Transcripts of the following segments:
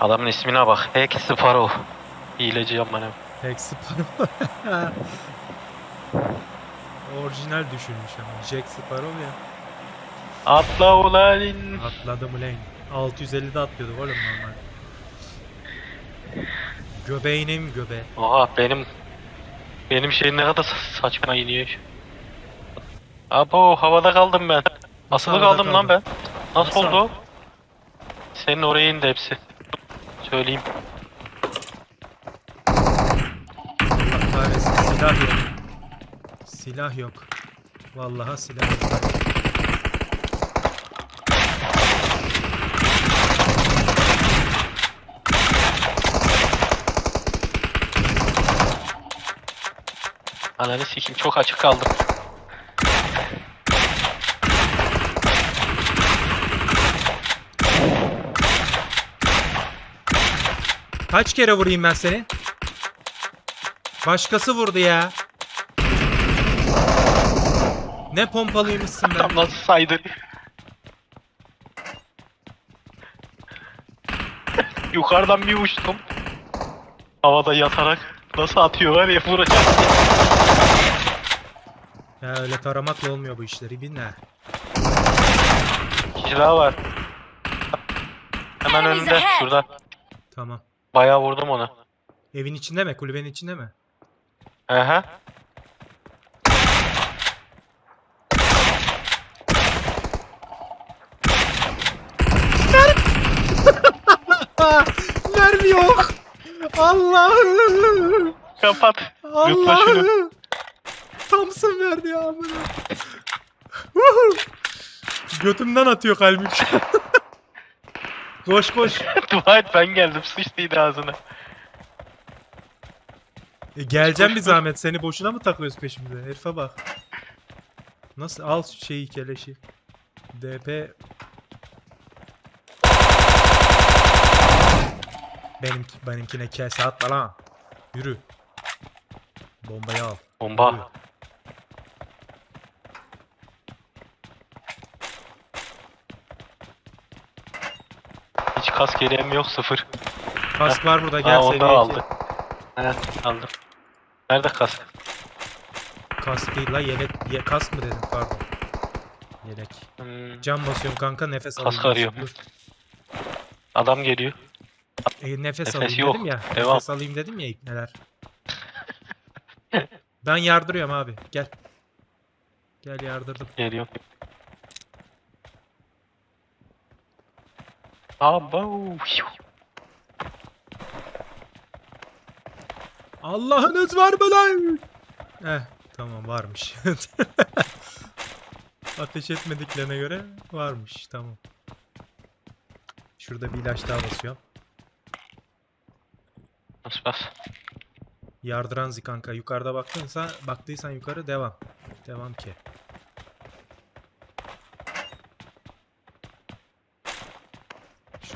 Adamın ismine bak. Hack Sparrow. Hileci amına. Hack Sparrow. Orijinal düşünmüş ama. Jack Sparrow ya. Atla ulan. Atladım ulan. 650'de atlıyorduk oğlum normal. Göbeğine mi göbe? Oha benim benim şey ne kadar sa- saçma iniyor. Abo havada kaldım ben. Asılı havada kaldım lan kaldın? ben. Nasıl Nasıl? oldu? Senin oraya indi hepsi. Söyleyeyim. Allah kahretsin silah yok. Silah yok. Vallahi silah yok. Ananı sikim çok açık kaldım. Kaç kere vurayım ben seni? Başkası vurdu ya. Ne pompalıymışsın be. Tam nasıl saydı? Yukarıdan bir uçtum. Havada yatarak nasıl atıyor var ya vuracak. Ya öyle taramakla olmuyor bu işleri. Kişi daha var. Hemen Enemies önünde ahead. şurada. Tamam. Bayağı vurdum onu. Evin içinde mi? Kulübenin içinde mi? Aha. Mermi yok. Allah. Kapat. Yutla şunu. Allah. Thompson verdi ya amına. Götümden atıyor kalbim. koş koş. Dua et ben geldim sıçtıydı ağzına. E, geleceğim bir zahmet. Seni boşuna mı takıyoruz peşimize? Herife bak. Nasıl? Al şeyi keleşi. DP Benimki, benimkine kese atma lan. Yürü. Bombayı al. Yürü. Bomba. Hiç kask yeleğim yok sıfır. Kask var burada gel Aa seviye onu iki. aldı. He aldım. Nerede kask? Kask değil la yelek. Ye, kask mı dedim pardon. Yelek. Hmm, Cam basıyorum kanka nefes Kask alayım. arıyorum. Dur. adam geliyor. E, nefes, Nefes alayım yok. dedim ya. Devam. Nefes alayım dedim ya neler. ben yardırıyorum abi. Gel. Gel yardırdım. Geliyor. Abo. Allah'ınız var mı lan? Eh tamam varmış. Ateş etmediklerine göre varmış tamam. Şurada bir ilaç daha basıyorum. Bas bas. Yardıran zi kanka. Yukarıda baktıysan, baktıysan yukarı devam. Devam ki.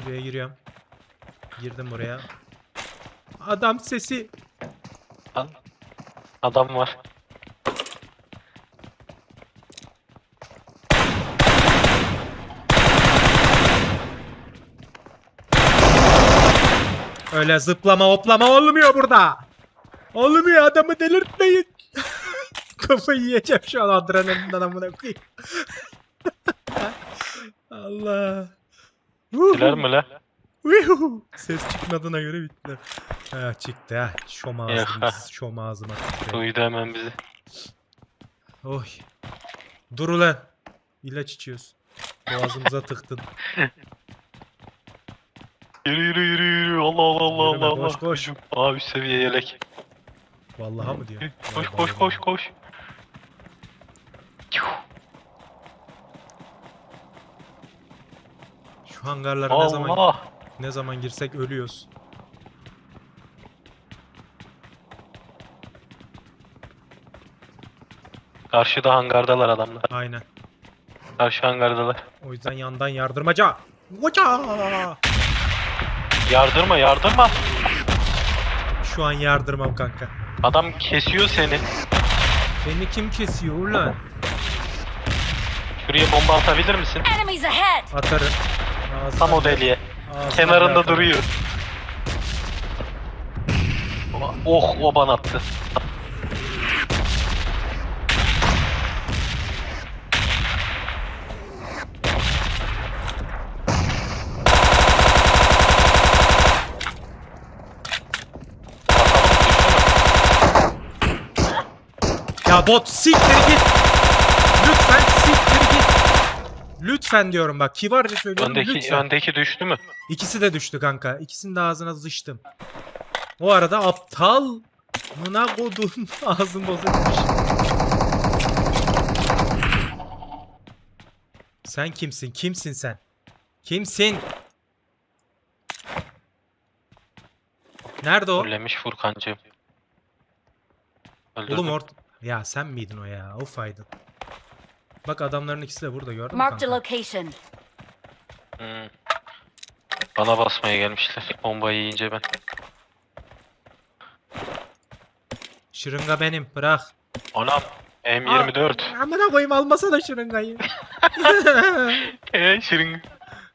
Şuraya giriyorum. Girdim buraya. Adam sesi. Al. Adam var. Öyle zıplama hoplama olmuyor burada. Olmuyor adamı delirtmeyin. Kafayı yiyeceğim şu an adrenalinden amına koyayım. Allah. Diler mi la? Ses çıkmadığına göre bitti. Ha çıktı ha. Şom ağzıma, şom ağzıma. Duydu hemen bizi. Oy. Dur ulan. İlaç içiyoruz. Boğazımıza tıktın. Yürü yürü yürü yürü. Allah Allah Allah Yürüme, Allah. koş, koş. Üst seviye yelek. Vallaha mı diyor? Koş koş koş koş. Şu hangarlara ne zaman Allah. ne zaman girsek ölüyoruz. Karşıda hangardalar adamlar. Aynen. Karşı hangardalar. O yüzden yandan yardırmaca. Hoca! Yardırma yardırma. Şu an yardırmam kanka. Adam kesiyor seni. Beni kim kesiyor ulan? Şuraya bomba atabilir misin? Enemies ahead! Atarım. Aslan Tam o deliğe. Kenarında yakaladı. duruyor. Oh o bana attı. Ya bot siktir git. Lütfen diyorum bak kibarca söylüyorum Öndeki, lütfen. öndeki düştü mü? İkisi de düştü kanka. İkisinin de ağzına zıçtım. O arada aptal mına kodum ağzım bozulmuş. Sen kimsin? Kimsin sen? Kimsin? Nerede o? Fullemiş Furkancığım. Öldürdüm. Oğlum ort... Ya sen miydin o ya? Of aydın. Bak adamların ikisi de burada gördün mü Marked a kanka? location. Hmm. Bana basmaya gelmişler. Bombayı yiyince ben. Şırınga benim bırak. Anam. M24. Amına koyayım almasana şırıngayı. Eee şırınga.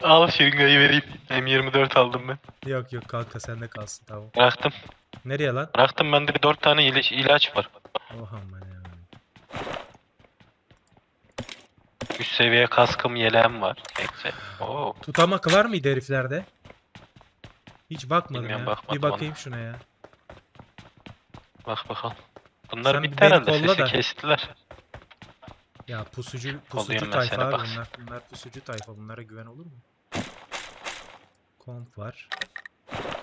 Al şırıngayı vereyim. M24 aldım ben. yok yok kanka sende kalsın tamam. Bıraktım. Nereye lan? Bıraktım bende bir 4 tane ilaç, ilaç var. Oha aman ya. Üst seviye kaskım yeleğim var. Neyse. Oo. Tutamak var mıydı heriflerde? Hiç bakmadım Bilmiyorum, ya. bakmadım Bir bakayım şuna ya. Bak bakalım. Bunlar Sen bitti beni herhalde. kolla Sesi da. kestiler. Ya pusucu pusucu ben tayfa seni, abi bunlar. Bunlar pusucu tayfa. Bunlara güven olur mu? Komp var.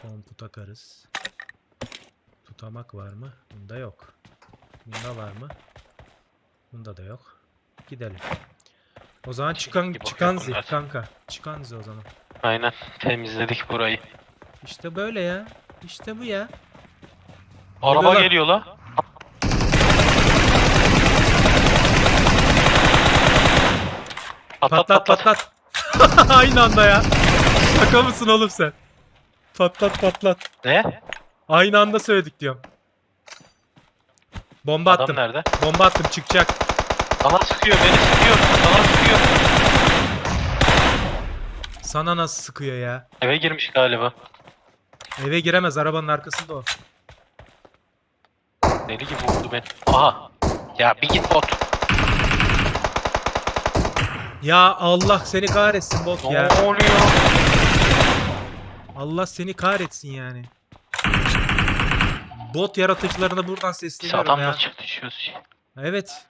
Kompu takarız. Tutamak var mı? Bunda yok. Bunda var mı? Bunda da yok. Gidelim. O zaman çıkan gibi çıkan zi bunlar. kanka. Çıkan zi o zaman. Aynen. Temizledik burayı. İşte böyle ya. İşte bu ya. Araba Geliyorlar. geliyor la. Patlat Patlat patlat. patlat. Aynı anda ya. Şaka mısın oğlum sen? Patlat patlat. Ne? Aynı anda söyledik diyorum. Bomba Adam attım. nerede? Bomba attım çıkacak. Sıkıyor beni sıkıyor. Bana sıkıyor. Sana nasıl sıkıyor ya? Eve girmiş galiba. Eve giremez arabanın arkasında o. Deli gibi vurdu beni. Aha. Ya bir git bot. Ya Allah seni kahretsin bot ya. Ne oluyor? Allah seni kahretsin yani. Bot yaratıcılarına buradan sesleniyorum adamla ya. çatışıyoruz. Evet.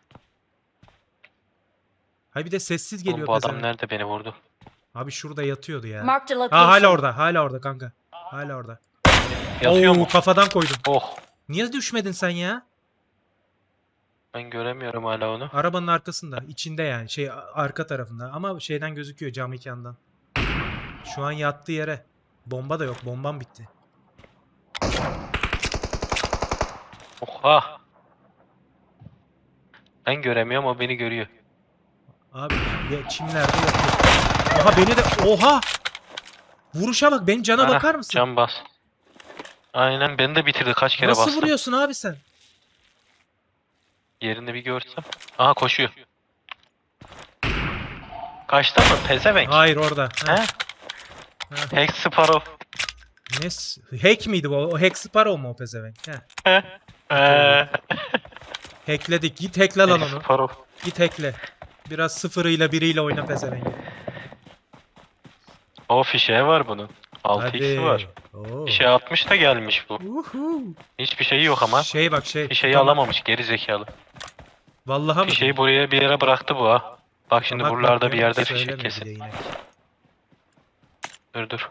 Hay bir de sessiz Oğlum, geliyor bu adam pezevenk. nerede beni vurdu? Abi şurada yatıyordu ya. Marked a location. Ha hala orada, hala orada kanka. Hala orada. Yatıyor Oo, mu? kafadan koydum. Oh. Niye düşmedin sen ya? Ben göremiyorum hala onu. Arabanın arkasında, içinde yani şey a- arka tarafında ama şeyden gözüküyor cam mekandan. Şu an yattığı yere. Bomba da yok, bombam bitti. Oha. Ben göremiyorum o beni görüyor. Abi ya çimlerde yatıyor. Oha beni de oha! Vuruşa bak, benim cana Aha, bakar mısın? Can bas. Aynen beni de bitirdi kaç kere Nasıl bastım. vuruyorsun abi sen? Yerini bir görsem. Aha koşuyor. Kaçta mı? Pezevenk. Hayır orada. Ha, He? ha. Hex Sparrow. Ne? Hack miydi bu? O Hack Sparrow mu o pezevenk? He. Eee. Hackledik. Git hackle lan onu. Sparrow. Git hackle. Biraz sıfırıyla biriyle oyna pezevenk. O fişeği var bunun. 6x'i var. Oo. Fişeği atmış da gelmiş bu. Uhu. Hiçbir şeyi yok ama. Şey bak şey. Fişeği Tamam. alamamış geri zekalı. Vallahi mı? Fişeği buraya bir yere bıraktı bu ha. Bak şimdi Bak, buralarda bak, bir yerde fişek kesin. Dur dur.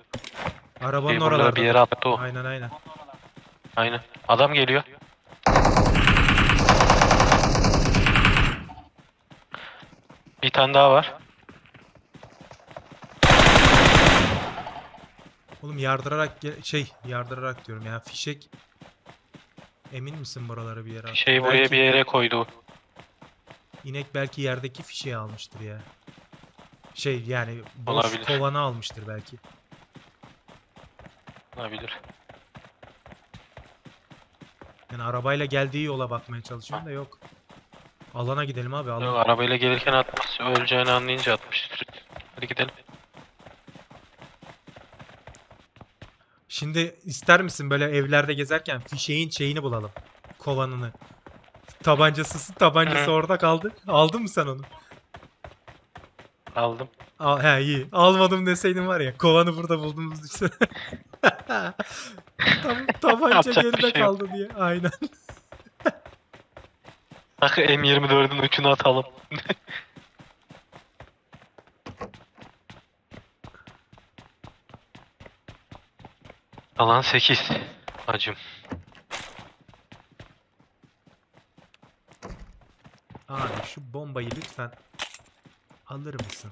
Arabanın oralarda. bir yere attı o. Aynen aynen. Aynen. Adam geliyor. Tane daha var. Oğlum yardırarak ge- şey yardırarak diyorum ya fişek. Emin misin buralara bir yere? at- Şeyi buraya Belki bir yere koydu. İnek belki yerdeki fişeği almıştır ya. Şey yani boş Olabilir. kovanı almıştır belki. Olabilir. Yani arabayla geldiği yola bakmaya çalışıyorum da yok. Alana gidelim abi alana. Yok, arabayla gelirken atmış. Öleceğini anlayınca atmıştır. Hadi gidelim. Şimdi ister misin böyle evlerde gezerken fişeğin şeyini bulalım. Kovanını. Tabancası, tabancası Hı. orada kaldı. Aldın mı sen onu? Aldım. Al, he iyi. Almadım deseydin var ya. Kovanı burada bulduğumuz düşünsene. Tam, tabanca geride şey yok. kaldı diye. Aynen. Bak M24'ün ucunu atalım. Alan 8. Acım. Abi şu bombayı lütfen alır mısın?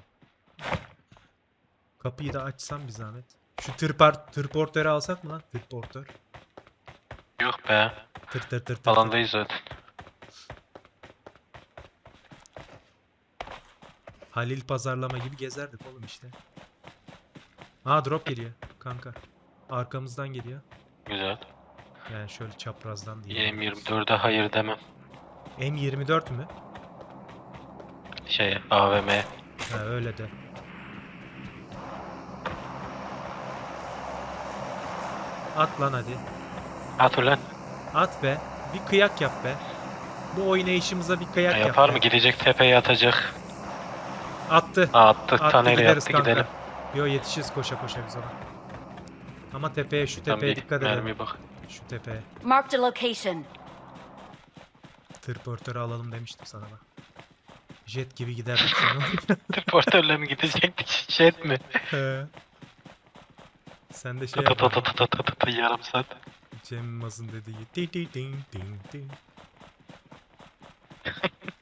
Kapıyı da açsam bir zahmet. Şu tırpar, tırportörü alsak mı lan? Tırportör. Yok be. Tır tır tır. tır. Alandayız zaten. Halil pazarlama gibi gezerdik oğlum işte. Aa drop geliyor kanka. Arkamızdan geliyor. Güzel. Yani şöyle çaprazdan değil. M24'e hayır demem. M24 mü? Şey AVM. Ha öyle de. At lan hadi. At ulan. At be. Bir kıyak yap be. Bu oynayışımıza bir kıyak Ya yap. yapar be. mı? Gidecek tepeye atacak. Attı. Aa, attı. Attı Taneyle gideriz attı kanka. gidelim. Yo yetişiriz koşa koşa biz ona. Ama tepeye şu Tam tepeye bir dikkat edelim. mermi bak. Şu tepeye. Marked a location. Tırportörü alalım demiştim sana bak. Jet gibi giderdik sonra. Portörle mi gidecektik? Jet mi? He. Sen de şey Ta yap. ta ta ta ta ta ta ta yarım saat. Cem Yılmaz'ın dediği. Di di ding ding ding.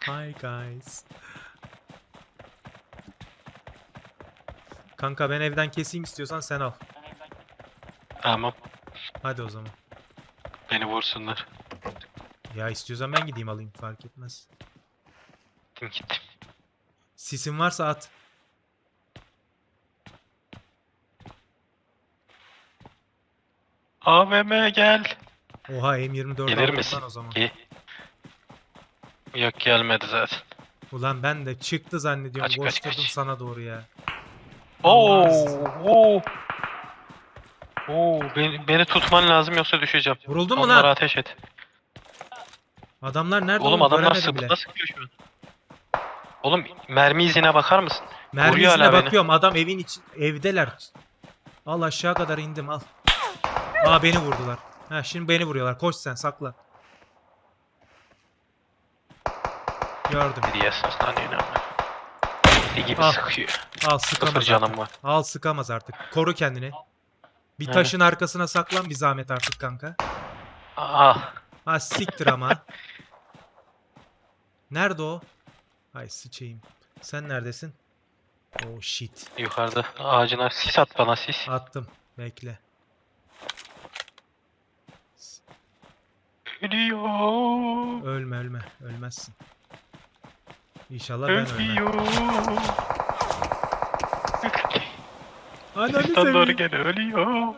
Hi guys. Kanka ben evden keseyim istiyorsan sen al. Tamam. Hadi o zaman. Beni vursunlar. Ya istiyorsan ben gideyim alayım fark etmez. Gittim gittim. Sisin varsa at. AVM gel. Oha M24 Gelir aldım misin? lan o zaman. Ge Yok gelmedi zaten. Ulan ben de çıktı zannediyorum. Kaç, kaç, kaç. sana doğru ya. Oo, oo. Oo, beni, beni tutman lazım yoksa düşeceğim. Vuruldun mu Onlara lan? ateş et. Adamlar nerede Oğlum adamlar Göremedim bile. sıkıyor şu an. Oğlum mermi izine bakar mısın? Mermi Vuruyor izine hala beni. bakıyorum. Adam evin için evdeler. Al aşağı kadar indim al. Aa beni vurdular. Ha şimdi beni vuruyorlar. Koş sen sakla. Gördüm. Diye saklanıyor ama. Deli gibi Ah. sıkıyor. Al Sıfır sıkamaz canım var. Al sıkamaz artık. Koru kendini. Bir Hı. taşın arkasına saklan bir zahmet artık kanka. Ah. Ha siktir ama. Nerede o? Ay sıçayım. Sen neredesin? Oh shit. Yukarıda ağacına sis at bana sis. Attım. Bekle. Ölüyor. Ölme ölme. Ölmezsin. İnşallah ben ölmem. Ölüyor. Ananı doğru seveyim. ölüyor.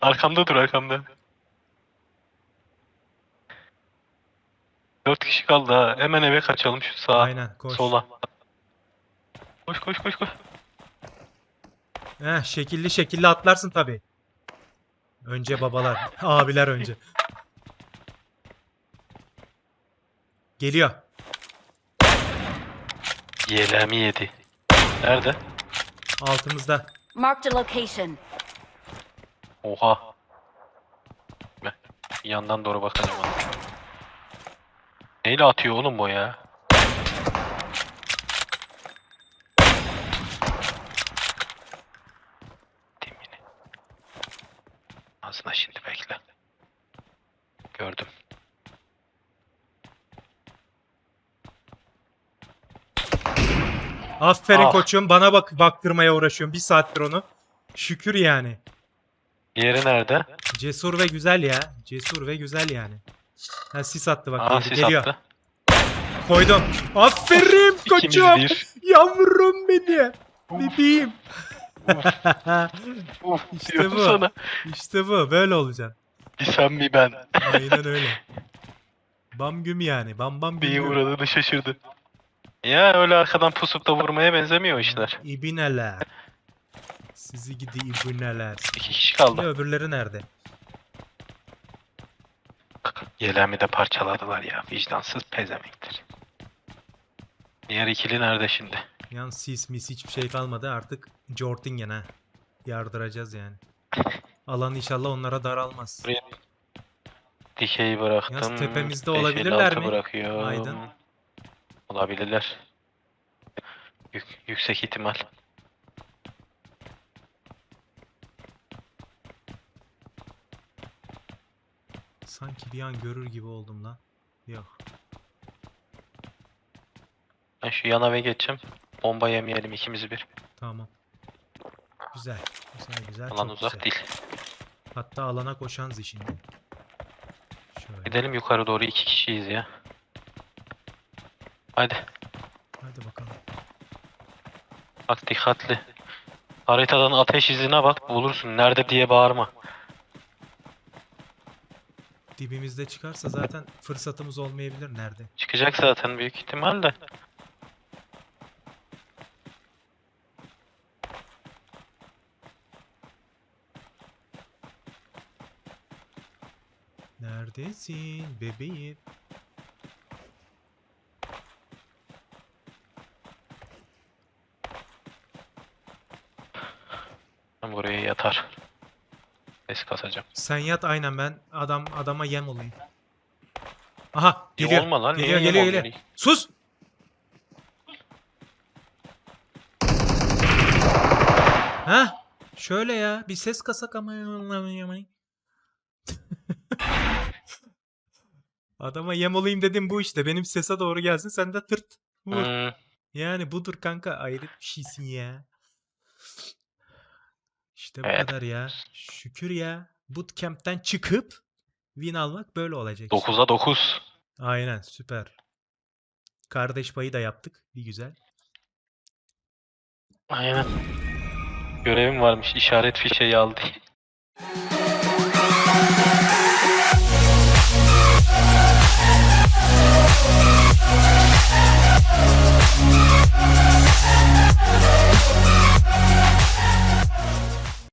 Arkamda dur arkamda. Dört kişi kaldı ha. Hemen eve kaçalım şu sağa. Aynen koş. Sola. Koş koş koş koş. Heh, şekilli şekilli atlarsın tabi. Önce babalar. Abiler önce. Geliyor. Yelemi yedi. Nerede? Altımızda. Marked a location. Oha. Ben yandan doğru bakacağım ona. Neyle atıyor oğlum bu ya? Dimini. Ağzına şimdi bekle. Gördüm. Aferin Ah. koçum. Bana bak baktırmaya uğraşıyorum. Bir saattir onu. Şükür yani. Diğeri nerede? Cesur ve güzel ya. Cesur ve güzel yani. Ha sis attı bak. Aa sis Geliyor. attı. Koydum. Aferin İkimiz koçum. bir. Yavrum benim. Bebeğim. Uf, İşte diyorum bu. sana. İşte bu. Böyle olacaksın. Bir sen bir ben. Aynen öyle. Bam güm yani. Bam bam güm Bir güm. uğradığını şaşırdı. Ya öyle arkadan pusup da vurmaya benzemiyor işler. İbineler. Sizi gidi ibneler. İki kişi kaldı. Şimdi öbürleri nerede? Yelemi de parçaladılar ya. Vicdansız pezemektir. Diğer ikili nerede şimdi? Yan sis mis hiçbir şey kalmadı. Artık Jortingen ha. Yardıracağız yani. Alan inşallah onlara daralmaz. Buraya dikeyi bıraktım. Yalnız tepemizde 556 olabilirler mi? Bırakıyorum. Aydın. Olabilirler. Yük- yüksek ihtimal. Sanki bir an görür gibi oldum lan. Yok. Ben şu yana ve geçeceğim. Bomba yemeyelim ikimizi bir. Tamam. Güzel. Güzel güzel. Alan çok uzak güzel. değil. Hatta alana koşanız şimdi. Şöyle. Gidelim yukarı doğru iki kişiyiz ya. Hadi. Hadi bakalım. Bak dikkatli. Haritadan ateş izine bak bulursun. Nerede diye bağırma. Dibimizde çıkarsa zaten fırsatımız olmayabilir nerede. Çıkacak zaten büyük ihtimalle. Neredesin bebeğim? Buraya yatar. Ses kasacağım. Sen yat aynen ben adam adama yem olayım. Aha geliyor. olma lan, niye geliyor yem geliyor geliyor. Sus. Ha? Şöyle ya bir ses kasak ama Adama yem olayım dedim bu işte. Benim sese doğru gelsin sen de tırt. Vur. Hmm, Yani budur kanka ayrı bir şeysin ya. İşte bu Evet. kadar ya. Şükür ya. Bootcamp'ten çıkıp win almak böyle olacak işte. 9'a 9. Aynen süper. Kardeş payı da yaptık. Bir güzel. Aynen. Görevim varmış işaret fişeği aldı.